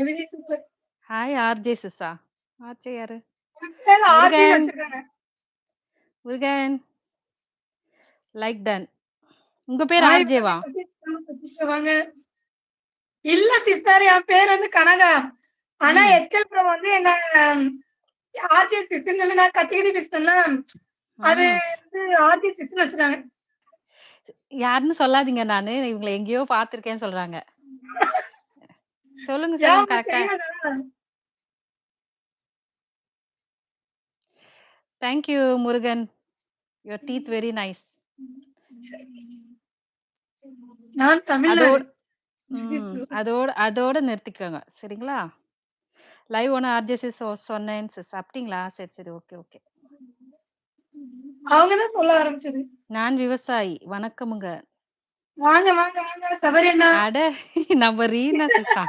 கவிதை super. Hi RJ சிஸ்ஸா. RJ யாரு? முருகன். லைக் டன். உங்க பேர் ஆர்ஜேவா? வாங்க. இல்ல சிஸ்டர் என் பேர் வந்து கனகா. ஆனா. எஸ்கேல் ப்ரோ வந்து என்ன ஆர்ஜே சொல்லி நான் கத்திக்கிட்டு பேசினேன்ல, அது. வந்து ஆர்ஜே சிஸ்ன்னு வச்சுட்டாங்க. யாருன்னு சொல்லாதீங்க நானு. இவங்கள எங்கேயோ பார்த்துருக்கேன்னு சொல்றாங்க. சொல்லுங்க, சொல்லுங்க உங்களுக்கு கரெக்ட்டா. தெரியாதா? Thank you Murugan. Your teeth very nice. நான் தமிழ்நாடு. அதோட. அதோட நிறுத்திக்கோங்க. சரிங்களா? லைவ் ஒண்ணு ஆர்ஜே சிஸ் சொ சொன்னேன் சிஸ். அப்படிங்களா? சரி, சரி. Okay, okay. அவங்க தான் சொல்ல ஆரம்பிச்சது. நான் விவசாயி. வணக்கமுங்க. வாங்க, வாங்க, வாங்க. சபரி அண்ணா. அட நம்ம ரீனா சிஸ்ஸா.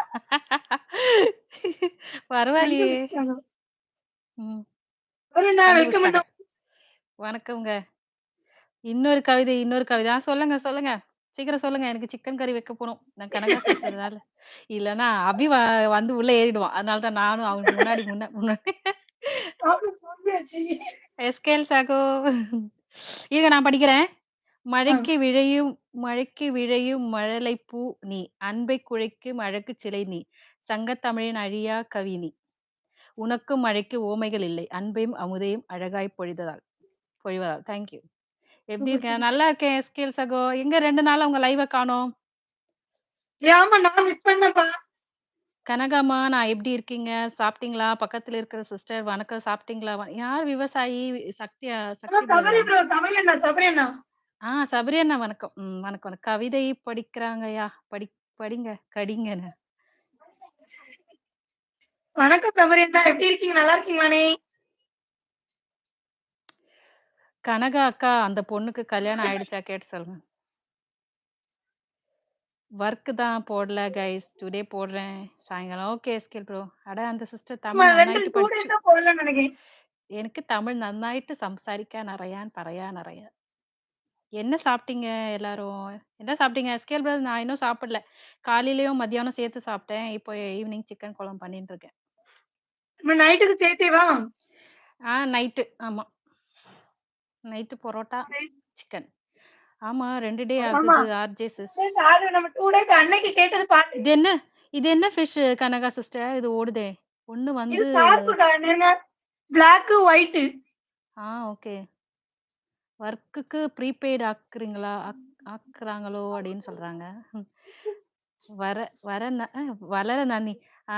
பரவாயில்லையே! கண்டுபிடிச்சிட்டாங்க. ம். சபரி அண்ணா வெல்கம். வணக்கம்ங்க. இன்னொரு கவிதை, இன்னொரு கவிதை. ஆ சொல்லுங்க, சொல்லுங்க. சீக்கிரம் சொல்லுங்க. எனக்கு சிக்கன் கறி வைக்க போணும். நான் கனகா சிஸ்டர்னால. இல்லன்னா அபி வந்து உள்ள ஏறிடுவான். அதனால தான் நானும் அவனுக்கு முன்னாடி முன்ன முன்னாடி. எஸ்கேல் சாகோ. இருங்க நான் படிக்கிறேன். மழைக்கு விழையும் மழைக்கு விழையும் மழலைப்பூ நீ. அன்பைக் குழைக்கும் அழகுச் சிலை நீ. சங்கத் தமிழின் அழியா கவி நீ. உனக்கும் மழைக்கு ஓமைகள் இல்லை. அன்பையும் அமுதையும் அழகாய் பொழிததால் பொழிவதால். Thank you. எப்படி சூப்பர், இருக்க? சூப்பர். நல்லா இருக்கேன் எஸ்கேல் சகோ. எங்க 2 நாளா உங்க லைவ காணோம்? ஆமா நான் எப்படி இருக்கீங்க? சாப்பிட்டீங்களா? பக்கத்துல இருக்கிற சிஸ்டர் வணக்கம் சாப்பிட்டீங்களா? யார் விவசாயி? சக்தியா சக்தி ஆ சபரி அண்ணா வணக்கம். உம் வணக்கம், வணக்கம். கவிதை படிக்கிறாங்கயா. படி படிங்க, கடிங்கன்னு. வணக்கம் சபரி அண்ணா எப்படி இருக்கீங்க? நல்லா இருக்கீங்களாண்ணே? கனகா அக்கா அந்த பொண்ணுக்கு கல்யாணம் ஆயிடுச்சா கேட்டு சொல்லுங்க. வொர்க் தான் போடல கைஸ். டுடே போடுறேன். சாயங்காலம் ஓகே ஸ்கில் ப்ரோ. அட அந்த சிஸ்டர் தமிழ் ரெண்டு நன்னாയിട്ട് டூ படிച്ചു. டேஸா போடலன்னு நினைக்கிறேன். എനിക്ക് തമിഴ് നന്നായിട്ട് സംസാരിക്കാൻ അറിയാൻ പറയാൻ என்ன சாப்பிட்டீங்க எல்லாரும்? என்ன சாப்பிட்டீங்க? எஸ்கேல் பிரதர் நான் இன்னும் சாப்பிடல. காலையிலயும் மத்தியானம் சேர்த்து சாப்பிட்டேன். இப்போ ஈவினிங் சிக்கன் குழம்பு பண்ணிட்டு இருக்கேன். நம்ம நைட்டுக்கு சேர்த்தேவா? ஆ நைட்டு ஆமா. Night parotta, chicken. ஆமா 2 டே ஆமா. ஆகுது ஆர்ஜே சிஸ். அது நம்ம 2 டேஸ் அன்னைக்கு கேட்டது பாத்து இது என்ன? இது என்ன ஃபிஷ் கனகா சிஸ்டர்? இது ஓடுதே. ஒண்ணு இது வந்து ஷார்ப்புக்கா என்னங்க? Black, white. ஆ ஓகே. ஒர்க்குக்கு ப்ரீபெய்ட் ஆக்குறீங்களா? ஆக் ஆக்குறாங்களோ அப்படின்னு சொல்றாங்க. வர வர ந அ வளர நன்னி. ஆ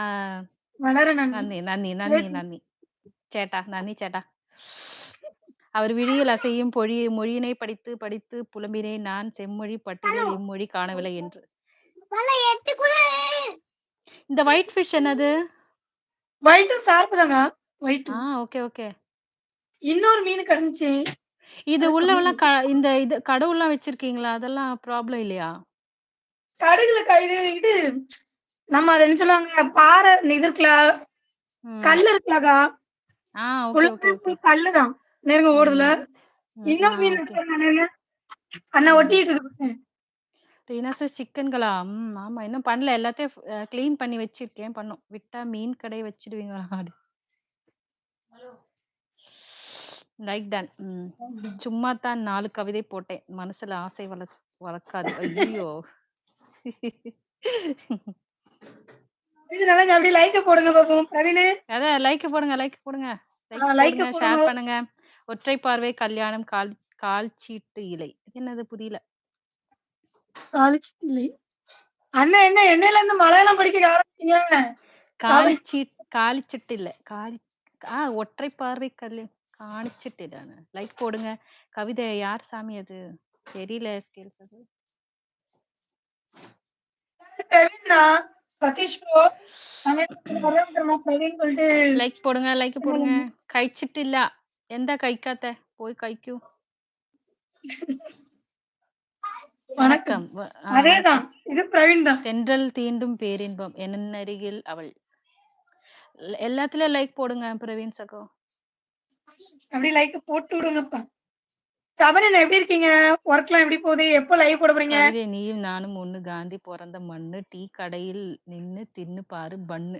வளர. நன்னி, நன்னி, நன்னி, நன்னி. சேட்டா, நன்னி சேட்டா. அவர் விழியில் அசையும் பொழி மொழியினை படித்து படித்து புலம்பினேன் நான் செம்மொழி பட்டியலில் இம்மொழி காணவில்லை என்று. இந்த ஒயிட் ஃபிஷ் என்னது? ஒயிட்டும் ஷார்ப் தாங்க. ஒயிட். ஆ ஓகே, ஓகே. இன்னொரு மீன் கிடந்துச்சு. இது அது உள்ளவெல்லாம் க இந்த இது கடவுலாம் வச்சிருக்கீங்களா? அதெல்லாம் ப்ராப்ளம் இல்லையா? கடுகுல இது இது நம்ம அத என்ன சொல்லுவாங்க? பாறை இது இருக்குல. ம். கல்லு இருக்குலக்கா. ஆ ஓகே, ஓகே, ஓகே. ஃபுல்லா கல்லு தான். நேருங்க ஓடுதுல. ம். ம். ஆ இன்னொரு மீன் ஓகே. இருக்கு பாருங்க. அண்ணா ம். ஒட்டிட்டு இருக்கு பாருங்க. சிக்கன்களா? ம். ஆமா. இன்னும் பண்ணல. எல்லாத்தையும் அ கிளீன் பண்ணி வச்சிருக்கேன். பண்ணும். விட்டா மீன் கடை வச்சுடுவீங்களா? Like done. ம். சும்மா தான் 4 கவிதை போட்டேன். மனசுல ஆசை வள வளர்க்காது. ஐய்யயோ! அப்படியே லைக்க போடுங்க பாப்போம். பிரவீனு. அதான் லைக் போடுங்க, லைக் போடுங்க. ஆ லைக் லைக்க போடுங்க, ஷேர். பண்ணுங்க. ஒற்றை பார்வை கல்யாணம் கால் கால் சீட்டு இலை. இது என்னது புரியல. காலேஜ் இல்லை. அண்ணா என்ன என்னையில இருந்து மலையாளம் படிக்க ஆரம்பிச்சீங்க? காலி இல்ல. காலி ஆ ஒற்றை பார்வை கல்யா காணிச்சிட்டு தான. லைக் போடுங்க. கவிதை யார் சாமி அது? தெரியல ஸ்கேல்ஸ் அது. பிரவீன்னா, சதீஷ் ப்ரோ. நம்ம பிரவீன் சொல்லிட்டு லைக் போடுங்க, லைக் போடுங்க. കഴിച്ചിട്ടില്ല. എന്താ കഴിക്കാത്തെ? പോയി കഴിക്കൂ. வணக்கம். வணக்கம். வ ஆ அதேதான். வணக்கம். இது பிரவீன் தான். தென்றல் தீண்டும் பேரின்பம் என்னருகில் அவள். எல் எல்லாத்துலயும் லைக் போடுங்க பிரவீன் சகோ. அப்படியே லைக் போட்டு விடுங்கப்பா. சபரன் எப்படி இருக்கீங்க? ஒர்க்லாம் எப்படி போகுது? எப்போ லைவ் போட போறீங்க? நீயும் நானும் ஒண்ணு காந்தி பிறந்த மண்ணு. டீ கடையில் நின்னு தின்னு பாரு பன்னு.